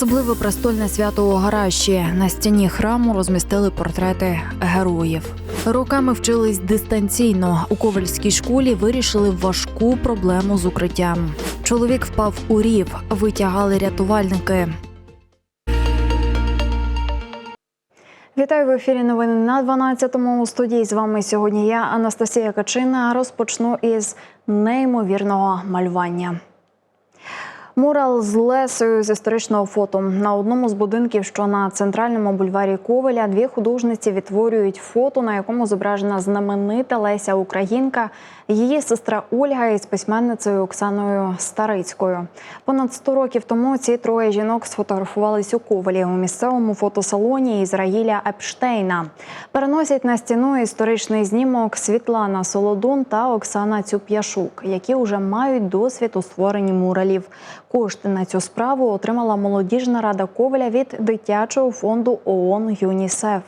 Особливо престольне свято у Гараші. На стіні храму розмістили портрети героїв. Роками вчились дистанційно. У ковальській школі вирішили важку проблему з укриттям. Чоловік впав у рів, витягали рятувальники. Вітаю в ефірі. Новини на 12-му. У студії з вами сьогодні я, Анастасія Качина. Розпочну із неймовірного малювання. Мурал з Лесою з історичного фото на одному з будинків, що на центральному бульварі Ковеля, дві художниці відтворюють фото, на якому зображена знаменита Леся Українка, її сестра Ольга із письменницею Оксаною Старицькою. Понад 100 років тому ці троє жінок сфотографувались у Ковелі у місцевому фотосалоні Ізраїля Епштейна. Переносять на стіну історичний знімок Світлана Солодун та Оксана Цюп'яшук, які вже мають досвід у створенні муралів. Кошти на цю справу отримала молодіжна рада Ковеля від дитячого фонду ООН ЮНІСЕФ.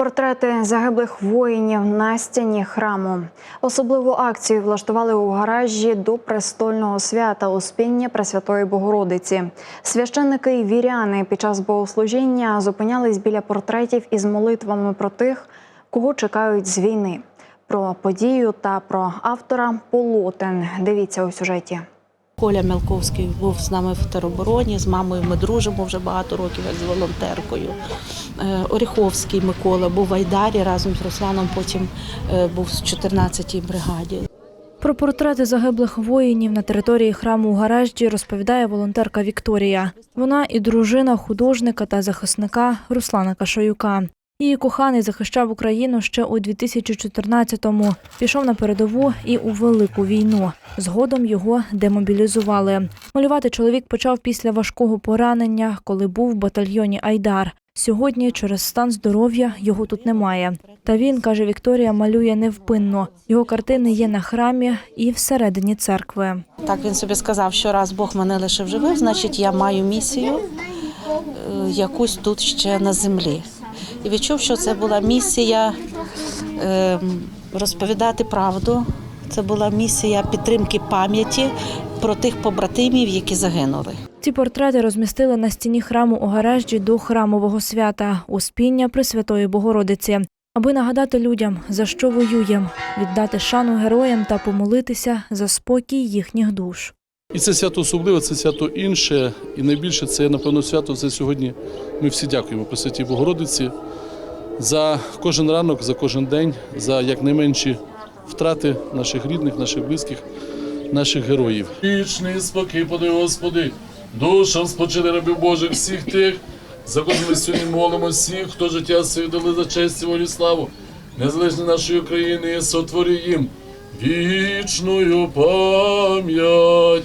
Портрети загиблих воїнів на стіні храму. Особливу акцію влаштували у гаражі до престольного свята Успіння Пресвятої Богородиці. Священники і віряни під час богослужіння зупинялись біля портретів із молитвами про тих, кого чекають з війни. Про подію та про автора полотен. Дивіться у сюжеті. Коля Мелковський був з нами в теробороні. З мамою ми дружимо вже багато років, як з волонтеркою. Е, Оріховський Микола був в Айдарі разом з Русланом. Потім е, був в 14-й бригаді. Про портрети загиблих воїнів на території храму у Гаражді розповідає волонтерка Вікторія. Вона і дружина художника та захисника Руслана Кашоюка. Її коханий захищав Україну ще у 2014-му. Пішов на передову і у велику війну. Згодом його демобілізували. Малювати чоловік почав після важкого поранення, коли був в батальйоні Айдар. Сьогодні через стан здоров'я його тут немає. Та він, каже Вікторія, малює невпинно. Його картини є на храмі і всередині церкви. Так він собі сказав, що раз Бог мене лишив живих, значить я маю місію е, якусь тут ще на землі. І відчув, що це була місія е, розповідати правду. Це була місія підтримки пам'яті про тих побратимів, які загинули. Ці портрети розмістили на стіні храму у гаражі до храмового свята Успіння Пресвятої Богородиці, аби нагадати людям, за що воюємо, віддати шану героям та помолитися за спокій їхніх душ. І це свято особливе, це свято інше, і найбільше це, напевно, свято. Це сьогодні ми всі дякуємо Пресвятій Богородиці за кожен ранок, за кожен день, за якнайменші втрати наших рідних, наших близьких, наших героїв. Вічний спокій, подай, Господи, душам спочили рабів Божих всіх тих, за кого ми сьогодні молимо всіх, хто життя своє дали за честь і волю і славу, незалежно нашої України, сотвори їм вічною пам'ять.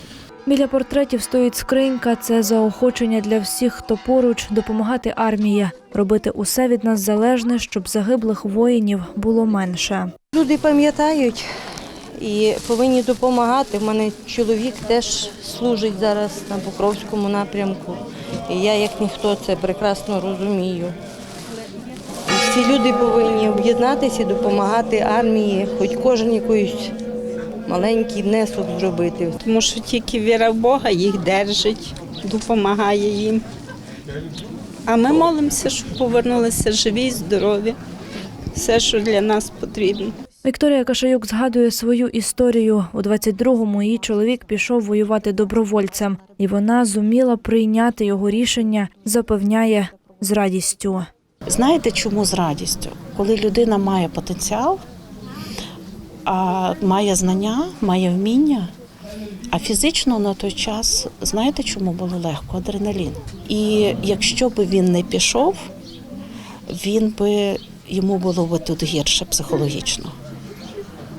Біля портретів стоїть скринька. Це заохочення для всіх, хто поруч допомагати армії, робити усе від нас залежне, щоб загиблих воїнів було менше. Люди пам'ятають і повинні допомагати. У мене чоловік теж служить зараз на Покровському напрямку. І я, як ніхто, це прекрасно розумію. Всі люди повинні об'єднатися допомагати армії, хоч кожен якийсь маленький внесок зробити. тому що тільки віра в Бога їх держить, допомагає їм. А ми молимося, щоб повернулися живі, й здорові. Все, що для нас потрібно. Вікторія Кашаюк згадує свою історію. У 22-му її чоловік пішов воювати добровольцем, і вона зуміла прийняти його рішення, запевняє з радістю. Знаєте, чому з радістю? Коли людина має потенціал, а має знання, має вміння, а фізично на той час, знаєте, чому було легко? Адреналін. І якщо би він не пішов, він би йому було би тут гірше психологічно.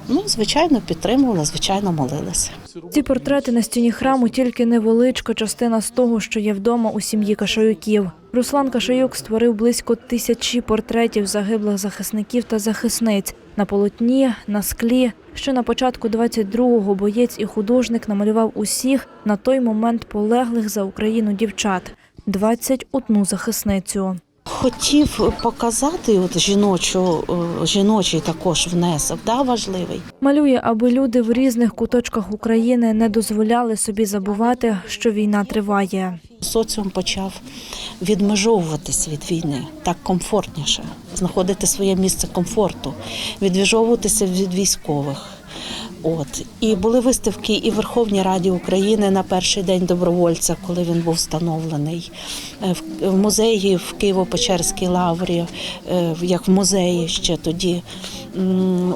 Ну, звичайно, підтримувала, звичайно, молилася. Ці портрети на стіні храму тільки невеличка частина з того, що є вдома у сім'ї Кашаюків. Руслан Кашаюк створив близько тисячі портретів загиблих захисників та захисниць на полотні, на склі. Ще на початку 22-го боєць і художник намалював усіх на той момент полеглих за Україну дівчат 21 захисницю. Хотів показати от жіночу, е, жіночий також внесок, да, важливий. Малює, аби люди в різних куточках України не дозволяли собі забувати, що війна триває. Соціум почав відмежовуватись від війни так комфортніше, знаходити своє місце комфорту, відмежовуватися від військових. От і були виставки і в Верховній Раді України на перший день добровольця, коли він був встановлений, е, в- музеї в Києво-Печерській лаврі, е, як в музеї ще тоді,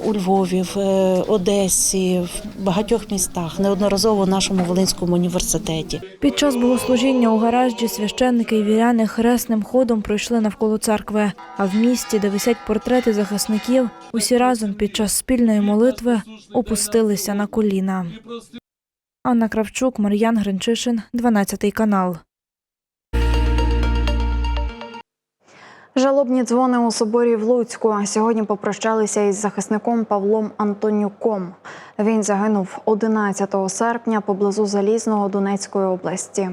у Львові, в е, Одесі, в багатьох містах, неодноразово в нашому Волинському університеті. Під час богослужіння у гаражі священники і віряни хресним ходом пройшли навколо церкви. А в місті, де висять портрети захисників, усі разом під час спільної молитви опустилися на коліна. Анна Кравчук, Мар'ян Гринчишин, 12 канал. Жалобні дзвони у соборі в Луцьку сьогодні попрощалися із захисником Павлом Антонюком. Він загинув 11 серпня поблизу Залізного Донецької області.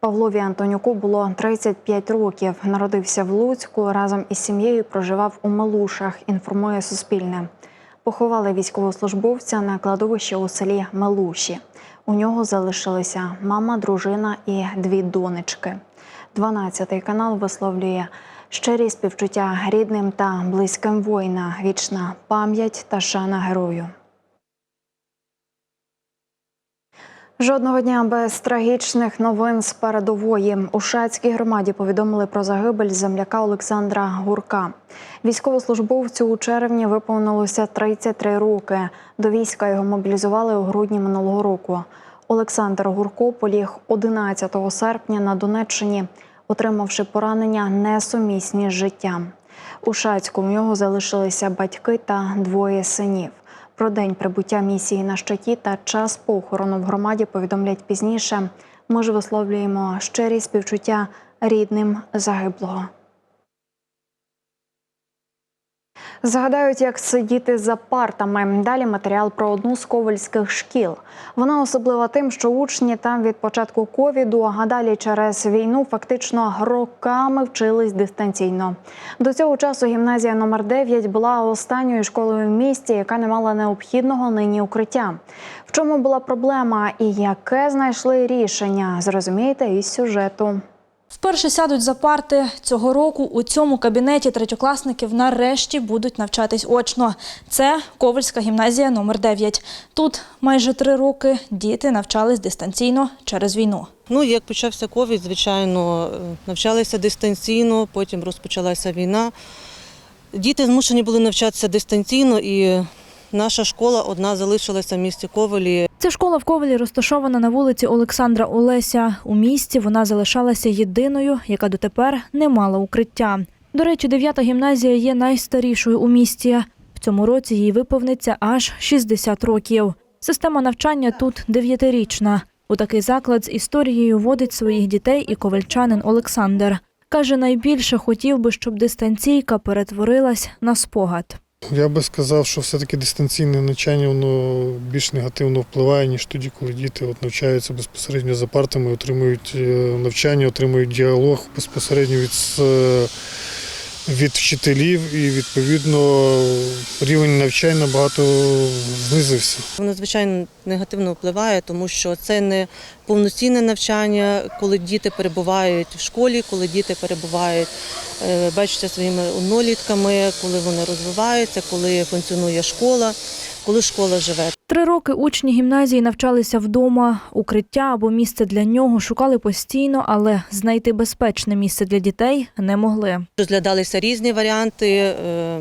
Павлові Антонюку було 35 років. Народився в Луцьку разом із сім'єю. Проживав у Мелушах. Інформує Суспільне. Поховали військовослужбовця на кладовищі у селі Мелуші. У нього залишилися мама, дружина і дві донечки. 12 канал висловлює щирі співчуття рідним та близьким воїна, вічна пам'ять та шана герою. Жодного дня без трагічних новин з передової у Шацькій громаді повідомили про загибель земляка Олександра Гурка. Військовослужбовцю у червні виповнилося 33 роки. До війська його мобілізували у грудні минулого року. Олександр Гурко поліг 11 серпня на Донеччині, отримавши поранення несумісні з життям. У Шацьку в нього залишилися батьки та двоє синів. Про день прибуття місії на щиті та час похорону в громаді повідомлять пізніше. Ми ж висловлюємо щирі співчуття рідним загиблого. Згадають, як сидіти за партами. Далі матеріал про одну з ковальських шкіл. Вона особлива тим, що учні там від початку ковіду, а далі через війну фактично роками вчились дистанційно. До цього часу гімназія номер 9 була останньою школою в місті, яка не мала необхідного нині укриття. В чому була проблема і яке знайшли рішення, зрозумієте із сюжету. Вперше сядуть за парти цього року. У цьому кабінеті третьокласників нарешті будуть навчатись очно. Це Ковальська гімназія номер 9 Тут майже три роки діти навчались дистанційно через війну. Ну, як почався ковід, звичайно, навчалися дистанційно, потім розпочалася війна. Діти змушені були навчатися дистанційно, і наша школа одна залишилася в місті Ковелі. Ця школа в Ковалі розташована на вулиці Олександра Олеся. У місті вона залишалася єдиною, яка дотепер не мала укриття. До речі, дев'ята гімназія є найстарішою у місті. В цьому році їй виповниться аж 60 років. Система навчання тут дев'ятирічна. У такий заклад з історією водить своїх дітей і ковальчанин Олександр. Каже, найбільше хотів би, щоб дистанційка перетворилась на спогад. Я би сказав, що все-таки дистанційне навчання воно більш негативно впливає, ніж тоді, коли діти от навчаються безпосередньо за партами, отримують е, навчання, отримують діалог безпосередньо від, с- від вчителів і відповідно рівень навчань набагато знизився. Воно, звичайно, негативно впливає, тому що це не повноцінне навчання, коли діти перебувають в школі, коли діти перебувають, е, бачаться своїми однолітками, коли вони розвиваються, коли функціонує школа, коли школа живе. Три роки учні гімназії навчалися вдома. Укриття або місце для нього шукали постійно, але знайти безпечне місце для дітей не могли. Розглядалися різні варіанти, е,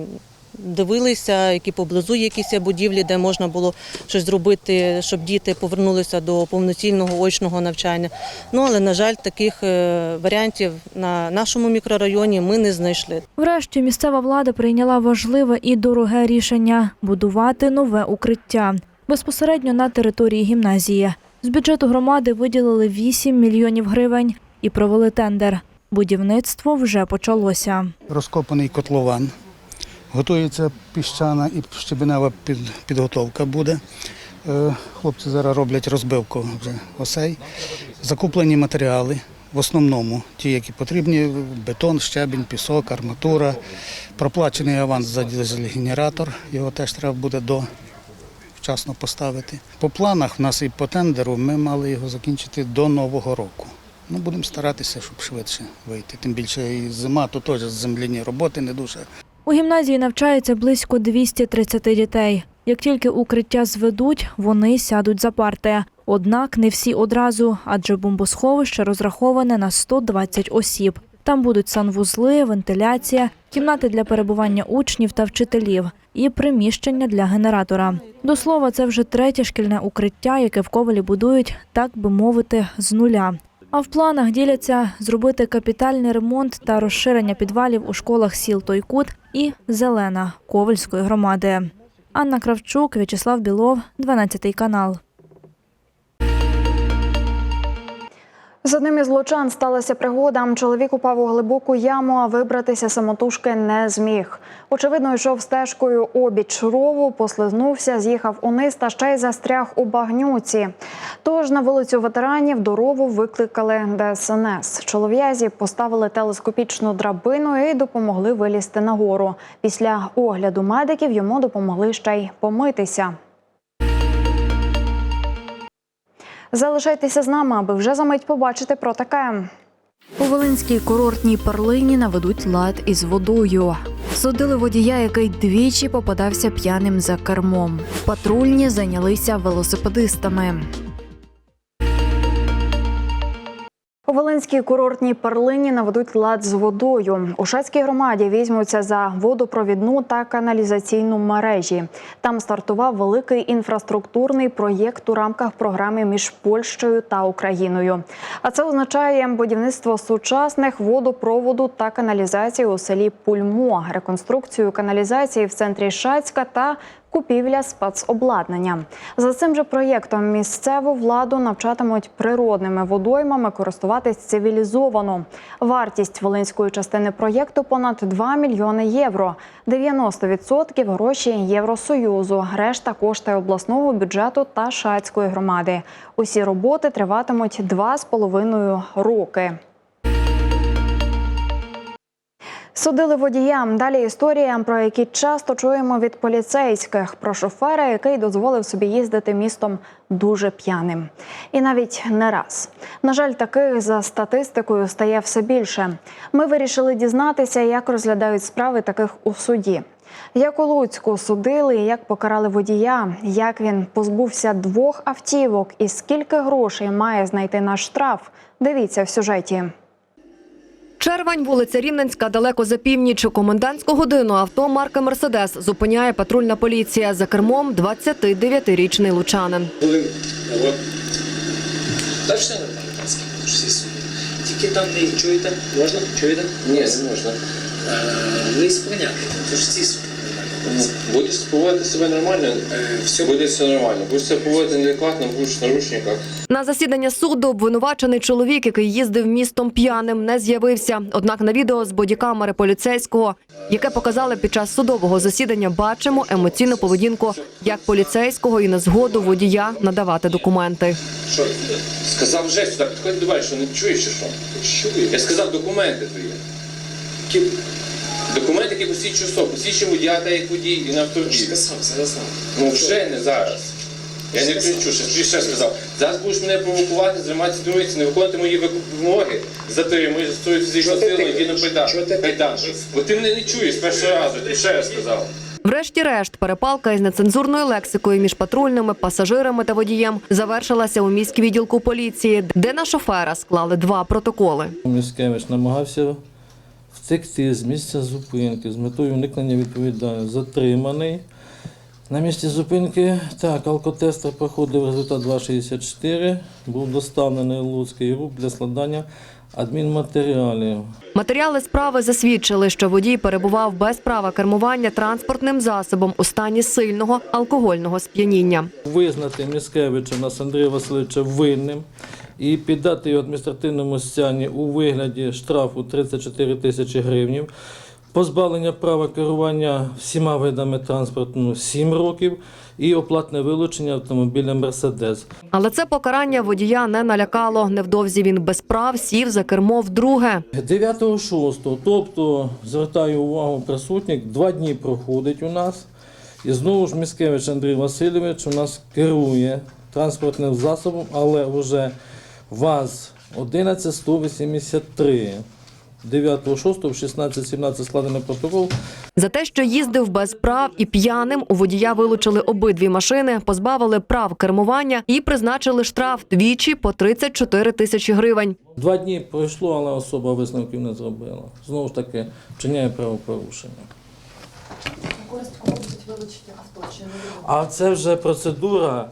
дивилися, які поблизу якісь будівлі, де можна було щось зробити, щоб діти повернулися до повноцінного очного навчання. Ну але на жаль, таких е, варіантів на нашому мікрорайоні ми не знайшли. Врешті місцева влада прийняла важливе і дороге рішення будувати нове укриття безпосередньо на території гімназії. З бюджету громади виділили 8 мільйонів гривень і провели тендер. Будівництво вже почалося. розкопаний котлован. Готується піщана і щебенева підготовка буде. Е, Хлопці зараз роблять розбивку вже осей. Закуплені матеріали в основному ті, які потрібні: бетон, щебінь, пісок, арматура. Проплачений аванс за дизель-генератор, його теж треба буде до вчасно поставити. По планах в нас і по тендеру ми мали його закінчити до Нового року. Ну, будемо старатися, щоб швидше вийти. Тим більше і зима, то теж земляні роботи не дуже. У гімназії навчається близько 230 дітей. Як тільки укриття зведуть, вони сядуть за парти. Однак не всі одразу, адже бомбосховище розраховане на 120 осіб. Там будуть санвузли, вентиляція, кімнати для перебування учнів та вчителів і приміщення для генератора. До слова, це вже третє шкільне укриття, яке в Ковалі будують, так би мовити, з нуля. А в планах діляться зробити капітальний ремонт та розширення підвалів у школах сіл Тойкут і Зелена Ковальської громади. Анна Кравчук, В'ячеслав Білов, 12 канал. З одним із лучан сталася пригода. Чоловік упав у глибоку яму, а вибратися самотужки не зміг. Очевидно, йшов стежкою обіч рову, послизнувся, з'їхав униз та ще й застряг у багнюці. Тож на вулицю ветеранів до рову викликали ДСНС. Чолов'язі поставили телескопічну драбину і допомогли вилізти нагору. Після огляду медиків йому допомогли ще й помитися. Залишайтеся з нами, аби вже за мить побачити про таке. У Волинській курортній перлині наведуть лад із водою. Судили водія, який двічі попадався п'яним за кермом. Патрульні зайнялися велосипедистами. Волинській курортній перлині наведуть лад з водою. У Шацькій громаді візьмуться за водопровідну та каналізаційну мережі. Там стартував великий інфраструктурний проєкт у рамках програми між Польщею та Україною. А це означає будівництво сучасних водопроводу та каналізації у селі Пульмо, реконструкцію каналізації в центрі Шацька та купівля спецобладнання. За цим же проєктом місцеву владу навчатимуть природними водоймами користуватись цивілізовано. Вартість волинської частини проєкту понад 2 мільйони євро. 90% гроші Євросоюзу, решта кошти обласного бюджету та шацької громади. Усі роботи триватимуть 2,5 роки. Судили водіям. Далі історія, про які часто чуємо від поліцейських про шофера, який дозволив собі їздити містом дуже п'яним. І навіть не раз. На жаль, таких за статистикою стає все більше. Ми вирішили дізнатися, як розглядають справи таких у суді. Як у Луцьку судили, як покарали водія, як він позбувся двох автівок і скільки грошей має знайти на штраф. Дивіться в сюжеті. Червень, вулиця Рівненська, далеко за північ. У комендантську годину авто марки «Мерседес» зупиняє патрульна поліція. За кермом 29-річний лучанин. Всі. Тільки там не чуєте? Можна? Чуєте? Ні, не можна. Ви спиняки, то ж ці. Будеш поводити себе нормально, все буде все нормально. Будеш себе поводити неадекватно, будеш в наручниках. На засідання суду обвинувачений чоловік, який їздив містом п'яним, не з'явився. Однак на відео з бодікамери поліцейського, яке показали під час судового засідання, бачимо емоційну поведінку як поліцейського і на згоду водія надавати документи. Що? Сказав вже сюди, підходь мене, що не чуєш чи що? Чую. Я сказав документи твої. Які... Документи, які посвідчують особу, посвідчують водія та як водій і на автомобілі. Ну вже не зараз. Я не кричу, тобі ще сказав. Зараз будеш мене провокувати, займатися дурниці, не виконувати мої вимоги, затримуєш, застою фізичну ти силу, йди на кайдан. Ти? Бо ти мене не чуєш з першого разу, тобі ще раз сказав. Врешті-решт, перепалка із нецензурною лексикою між патрульними, пасажирами та водієм завершилася у міськвідділку поліції, де на шофера склали два протоколи. Міськевич намагався втекти з місця зупинки з метою уникнення відповідальності. Затриманий. На місці зупинки так, алкотестер проходив результат 2,64, був доставлений Луцький РУП для складання адмінматеріалів. Матеріали справи засвідчили, що водій перебував без права кермування транспортним засобом у стані сильного алкогольного сп'яніння. Визнати Міскевича нас Андрія Васильовича винним і піддати його адміністративному стягні у вигляді штрафу 34 тисячі гривнів. позбавлення права керування всіма видами транспорту 7 років і оплатне вилучення автомобіля Мерседес. Але це покарання водія не налякало. Невдовзі він без прав сів за кермо вдруге. 9.6, тобто звертаю увагу присутніх, два дні проходить у нас. І знову ж Міскевич Андрій Васильович у нас керує транспортним засобом, але вже ВАЗ 11183. 9.6 в 16.17 складений протокол. За те, що їздив без прав і п'яним, у водія вилучили обидві машини, позбавили прав кермування і призначили штраф двічі по 34 тисячі гривень. Два дні пройшло, але особа висновків не зробила. Знову ж таки, вчиняє правопорушення. А це вже процедура,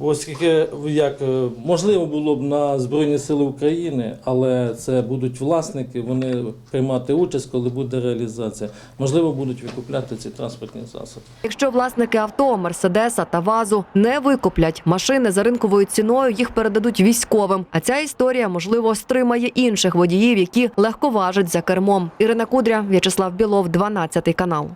оскільки як е, можливо було б на Збройні Сили України, але це будуть власники, вони приймати участь, коли буде реалізація. Можливо, будуть викупляти ці транспортні засоби. Якщо власники авто, Мерседеса та ВАЗу не викуплять машини за ринковою ціною, їх передадуть військовим. А ця історія можливо стримає інших водіїв, які легковажать за кермом. Ірина Кудря, В'ячеслав Білов, 12 канал.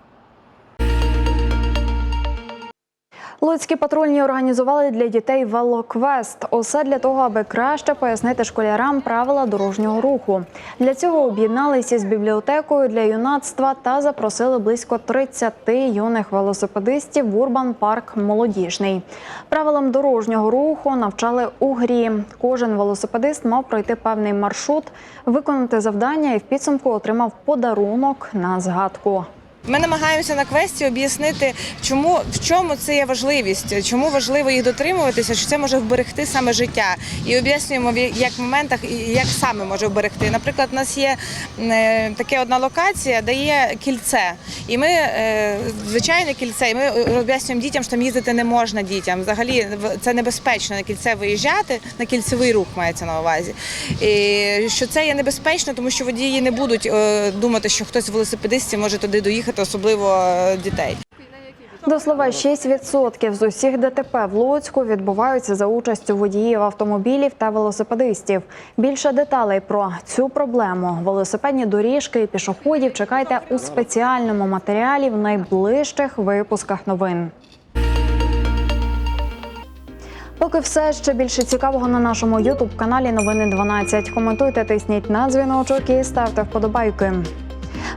Луцькі патрульні організували для дітей велоквест. Усе для того, аби краще пояснити школярам правила дорожнього руху. Для цього об'єдналися з бібліотекою для юнацтва та запросили близько 30 юних велосипедистів в Урбан Парк Молодіжний. Правилам дорожнього руху навчали у грі. Кожен велосипедист мав пройти певний маршрут, виконати завдання і в підсумку отримав подарунок на згадку. Ми намагаємося на квесті об'яснити, чому в чому це є важливість, чому важливо їх дотримуватися, що це може вберегти саме життя. І об'яснюємо в як моментах, і як саме може вберегти. Наприклад, у нас є е, таке одна локація, де є кільце, і ми е, звичайне кільце, і ми об'яснюємо дітям, що там їздити не можна дітям. Взагалі це небезпечно на кільце виїжджати, на кільцевий рух мається на увазі. І що це є небезпечно, тому що водії не будуть е, думати, що хтось з велосипедистів може туди доїхати, особливо е, дітей. До слова, 6% з усіх ДТП в Луцьку відбуваються за участю водіїв автомобілів та велосипедистів. Більше деталей про цю проблему, велосипедні доріжки і пішоходів чекайте у спеціальному матеріалі в найближчих випусках новин. Поки все ще більше цікавого на нашому Ютуб каналі Новини 12. Коментуйте, тисніть на дзвіночок і ставте вподобайки.